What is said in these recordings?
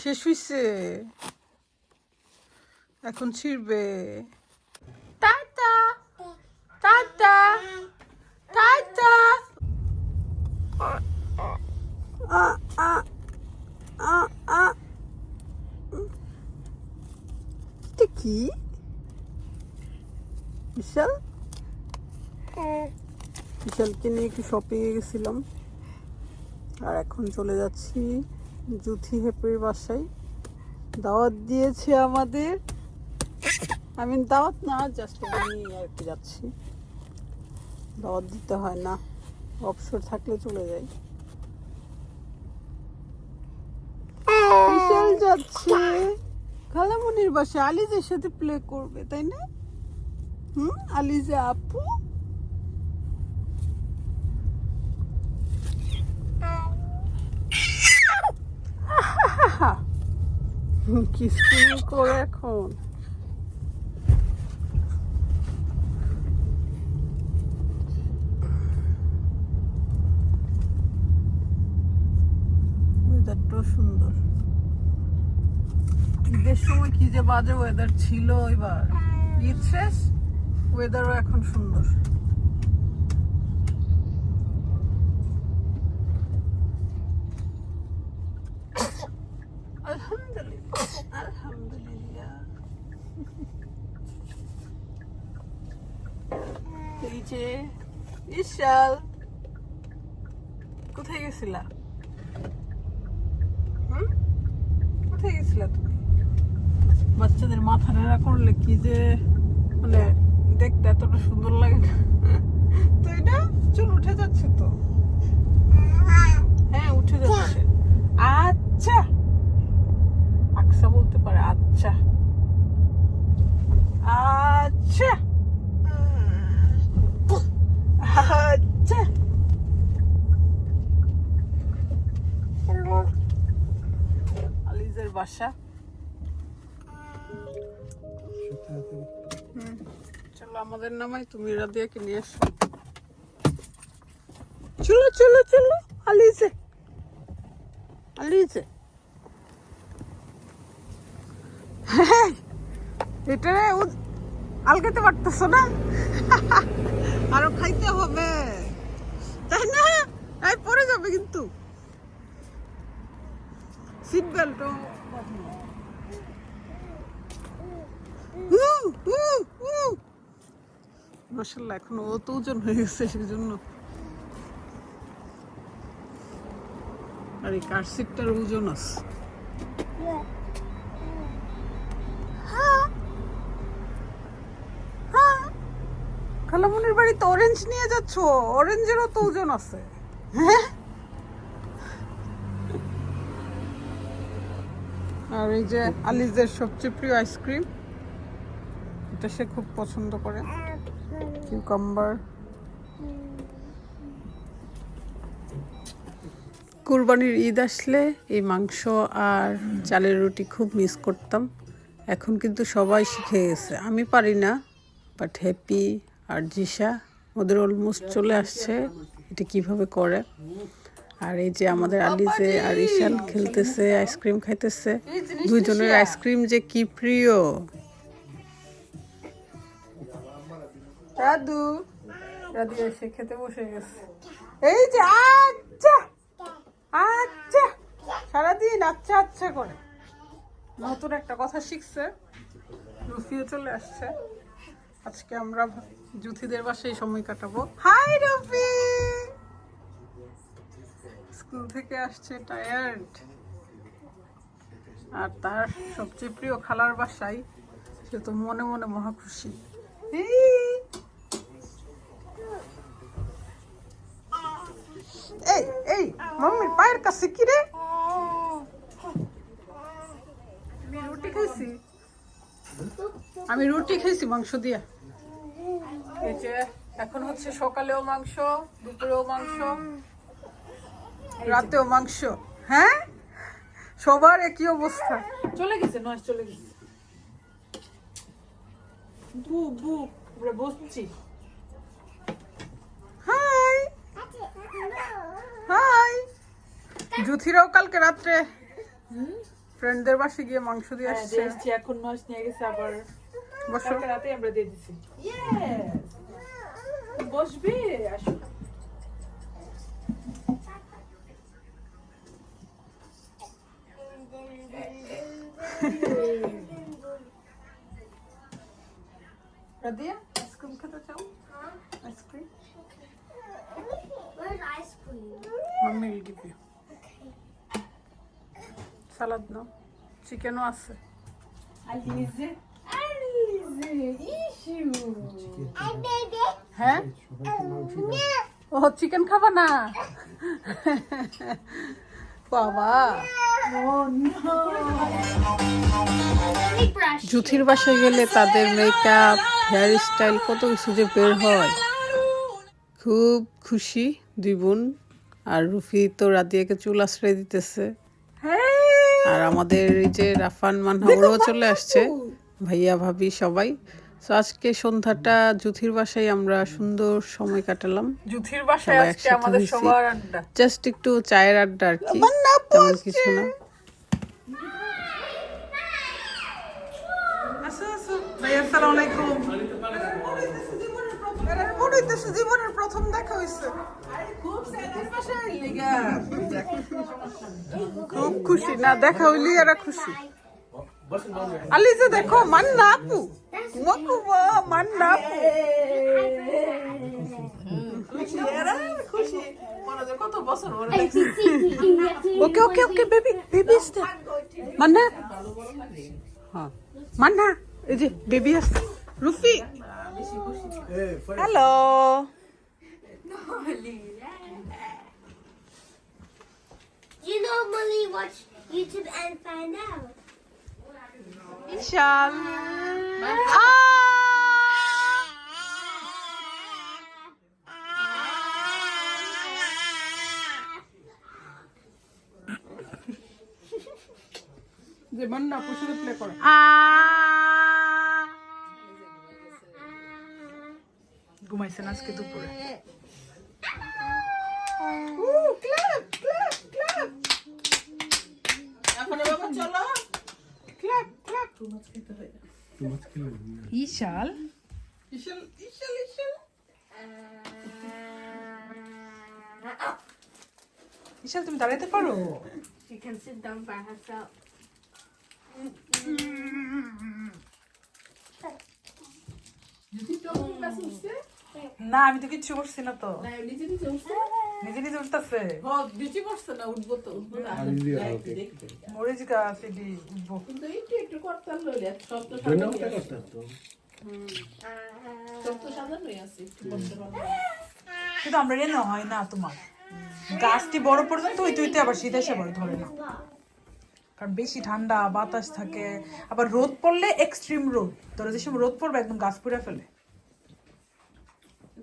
শেষ হইছে এখন ছিড়বে। টাটা। টাটা। টাটা। আ আ আ আ এটা কি? বিশাল? বিশালকে নিয়ে একটু শপিংয়ে গেছিলাম। আর এখন চলে যাচ্ছি জুথি হেপের বাসায়। দাওয়াত দিয়েছে আমাদের। আমি দাওয়াত না জাস্ট আমি আর কি যাচ্ছি। দাওয়াত দিতে হয় না। অবসর থাকলে চলে যাই। বিশাল যাচ্ছে। খালামনির বাসায় আলিজের সাথে প্লে করবে তাই না? হুম আলিজা আপু কি স্কুল করে এখন ওয়েদারটাও সুন্দর। ঈদের সময় কি যে বাজে ওয়েদার ছিল এবার। ঈদ শেষ? ওয়েদারও এখন সুন্দর। এই যে বিশাল কোথায় গেছিলা? কোথায় গেছিলা তুমি? বাচ্চাদের মাথা নেড়া করলে কি যে মানে দেখতে এতটা সুন্দর লাগে না তো এটা চুল উঠে যাচ্ছে তো? হ্যাঁ উঠে যাচ্ছে। আচ্ছা। আকসা বলতে পারে আচ্ছা। আচ্ছা। আচ্ছা। আলিজের বাসা। চলো আমাদের নামাই। তুমি রাদিয়াকে নিয়ে এসো। চলো চলো চলো আলিজে আলিজে হ্যাঁ, এটা উ- আলগাতে পারতেছো না? আরও খাইতে হবে। তাই না? এই পরে যাবে কিন্তু। সিট বেল্টও মাসাল্লাহ এখন ও তো ওজন হয়ে গেছে সেই আর এই কার সিটটার ওজন আছে? খালামনির বাড়িতে অরেঞ্জ নিয়ে যাচ্ছ? অরেঞ্জেরও তো ওজন আছে। হ্যাঁ আর এই যে আলিজের সবচেয়ে প্রিয় আইসক্রিম এটা সে খুব পছন্দ করে। কিউকাম্বার কুরবানির ঈদ আসলে এই মাংস আর চালের রুটি খুব মিস করতাম। এখন কিন্তু সবাই শিখে গেছে। আমি পারি না বাট হ্যাপি আর জিসা ওদের অলমোস্ট চলে আসছে। এটা কীভাবে করে? আর এই যে আমাদের আলিজে আর ঈশান খেলতেছে আইসক্রিম খাইতেছে, দুইজনের আইসক্রিম যে কি প্রিয়। দাদু দাদু এসে খেতে বসে গেছে। এই যে আচ্ছা সারাদিন আচ্ছা আচ্ছা করে। নতুন একটা কথা শিখছে, রুফিও চলে আসছে। আজকে আমরা জুথিদের বাসায় সময় কাটাবো। হাই, রুফি! স্কুল থেকে আসছে টায়ার্ড আর তার সবচেয়ে প্রিয় খালার বাসায়, সে তো মনে মনে মহা খুশি এই এই মাম্মির পায়ের কাছে কি রে আমি রুটি খাইছি আমি রুটি খাইছি মাংস দিয়া। এই যে এখন হচ্ছে সকালেও মাংস দুপুরেও মাংস রাতেও মাংস। হ্যাঁ? সবার একই অবস্থা। চলে গেছে নয় চলে গেছে। বু বু আমরা বসছি। হাই! হাই! জুথিরাও কালকে রাত্রে ফ্রেন্ডদের বাসে গিয়ে মাংস দিয়ে হ্যাঁ আসছে। এখন মাছ নিয়ে গেছে আবার বসো কালকে রাতে আমরা দিয়ে দিছি Yes! বসবে আসো রাদিয়া আইসক্রিম খেতে চাও ice cream Where's ice cream? Mummy will give you salad now চিকেনও আছে আলিজে আলিজে ইশু Hi, baby. হ্যাঁ ও চিকেন খাবা না? বাবা। জুথির বাসায় গেলে তাদের মেকআপ হেয়ার স্টাইল কত কিছু যে বের হয়। খুব খুশি দুই বোন। আর রুফি তো রাদিয়াকে চুল আশ্রয় দিতেছে। আর আমাদের এই যে রাফান মানহা ওরাও চলে আসছে। ভাইয়া ভাবি সবাই। তো আজকে সন্ধ্যাটা জুথির বাসায় আমরা সুন্দর সময় কাটালাম। জুথির বাসায় আজকে আমাদের। সবার আড্ডা। জাস্ট একটু চায়ের আড্ডা আর কি তেমন কিছু না। জীবনের প্রথম দেখা হয়েছে খুব খুশি। না দেখা হইলি এরা খুশি। আলিজা দেখো মান্না আপু মকুবা মান্না আপু খুশি এরা খুশি মনে হয় কত বছর পরে okay okay okay baby baby Manna হ্যাঁ মান্না এই যে বেবি আছে Rufi hello You normally watch YouTube and find out. Bishal যে মান্না আপুর সাথে প্লে করে ঘুমাইছেন আজকে দুপুরে। ইশাল ইশাল ইশাল ইশাল ইশাল তুমি দাঁড়াইতে পারো? She can sit down by herself. না আমি তো কিচ্ছু করছি না তো। নিজে নিজে উঠতেছে। বিচি করছে না উঠবো তো উঠবো না মরিচ গাছ এটি উঠবো। কিন্তু একটু একটু করতাম লইলে সব তো। সব তো সাজানোই আছে কিন্তু আমরা রেনো হয় না তোমার। গাছটি বড় পর্যন্ত ওই তুইতে আবার শীত এসে পড়ে ধরে না। কারণ বেশি ঠান্ডা বাতাস থাকে। আবার রোদ পড়লে এক্সট্রিম রোদ। ধরো যে সময় রোদ পড়বে একদম গাছ পুড়ে ফেলে।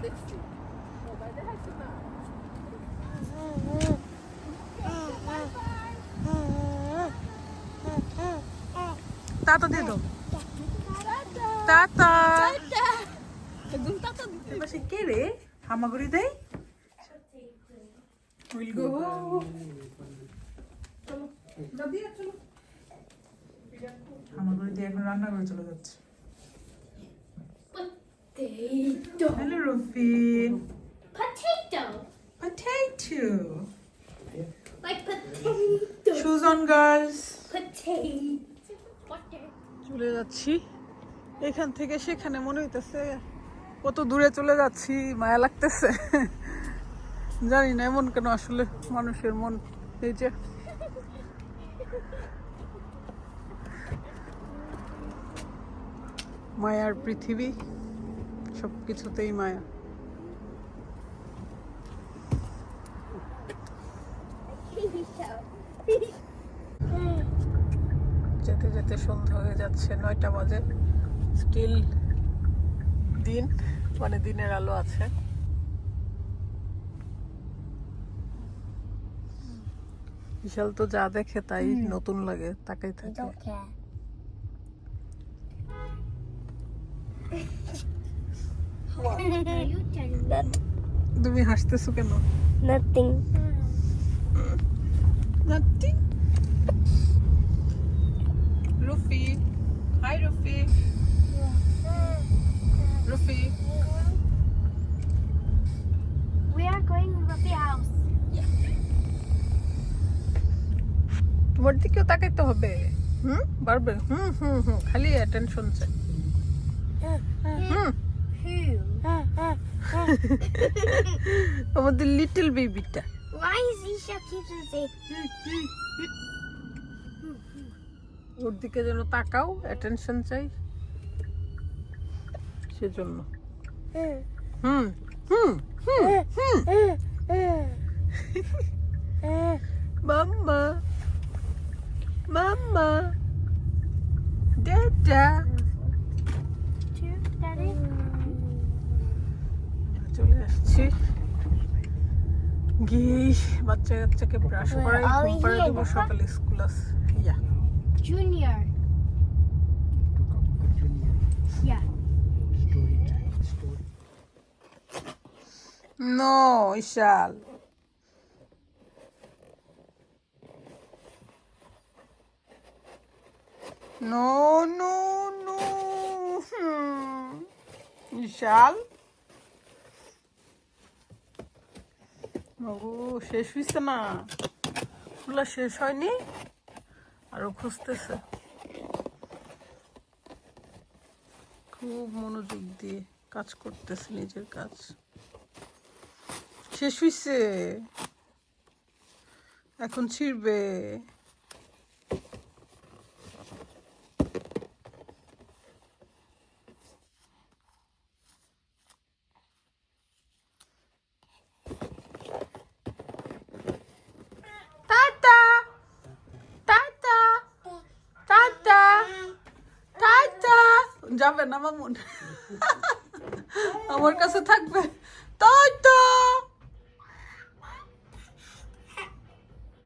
Tata. তাতা খাওয়া দেখছি তাতা দিয়ে দাও। তাতা। এবার সে কে রে? হামাগুড়ি দেয়? উইল গো হামাগুড়ি দিয়ে এখন রান্না করে চলে যাচ্ছে। Potato. Hello Rafi Potato. Potato Like potato. Shoes on girls Potato. চলে যাচ্ছি এখান থেকে সেখানে মনে হইতেছে কত দূরে চলে যাচ্ছি মায়া লাগতেছে জানি না এমন কেন আসলে মানুষের মন এই যে মায়ার পৃথিবী সব কিছুতেই মায়া। যেতে যেতে সন্ধ্যা হয়ে যাচ্ছে নয়টা বাজে। স্টিল দিন মানে দিনের আলো আছে। বিশাল তো যা দেখে তাই নতুন লাগে তাকাই থাকে। তুমি হাসতেছো কেন? Nothing nothing Rufi hi Rufi. Rufi. We are going to Rufi তাকাইতে হবে। হম? বাড়বে হম হম হম খালি অ্যাটেনশন চাই। হ্যাঁ। আমাদের লিটল বেবিটা Why is Isha keeps on saying? ওর দিকে যেন তাকাও অ্যাটেনশন চাই। সেজন্য। হুম হুম হুম হুম। মাম্মা মাম্মা। ডেডা চলে আসছি। গিয়েই বাচ্চা কাচ্চাকে ব্রাশ করাই ঘুম পাড়ায় here দেবো? সকালে স্কুল আছে। Yeah Junior. Yeah. No Ishal no no no Ishal শেষ হয়েছে না? খোলা শেষ হয়নি? আরও খুঁজতেছে। খুব মনোযোগ দিয়ে কাজ করতেছে নিজের কাজ। শেষ হইছে। এখন ছিড়বে টাটা টাটা টাটা টাটা যাবে না মামুন? আমার কাছে থাকবে। টাটা